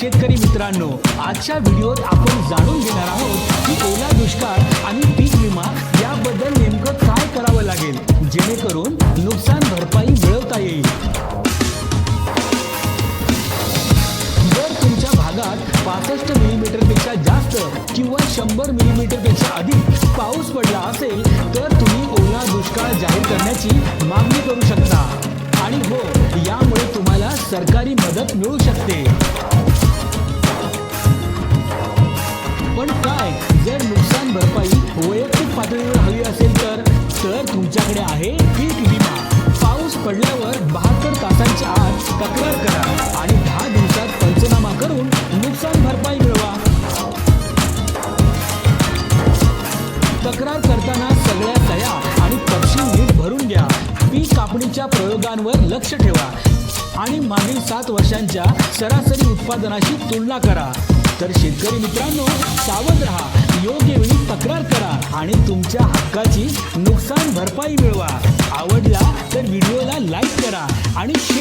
शेतकरी मित्रांनो आजच्या व्हिडिओत आपण जाणून घेणार आहोत की ओला दुष्काळ आणि पीक विमा याबद्दल नेमकं काय करावं लागेल जेणेकरून नुकसान भरपाई मिळवता येईल. जर तुमच्या भागात पासष्ट मिलीमीटरपेक्षा जास्त किंवा शंभर मिलीमीटरपेक्षा अधिक पाऊस पडला असेल तर तुम्ही ओला दुष्काळ जाहीर करण्याची मागणी करू शकता. आणि हो यामुळे तुम्हाला सरकारी मदत मिळू शकते. तर तुमच्याकडे आहे पीक विमा पाऊस पडल्यावर बहात्तर तासांच्या आत तक्रार करा आणि दहा दिवसात पंचनामा करून नुकसान भरपाई मिळवा. तक्रार करताना सगळ्या तया आणि तपशील नीट भरून घ्या. पीक कापणीच्या प्रयोगांवर लक्ष ठेवा आणि मागील सात वर्षांच्या सरासरी उत्पादनाशी तुलना करा. तर शेतकरी मित्रांनो सावध राहा. योग्य वेळी तक्रार करा आणि तुमच्या हक्काची नुकसान भरपाई मिळवा. आवडला तर व्हिडिओला लाईक करा आणि शेअर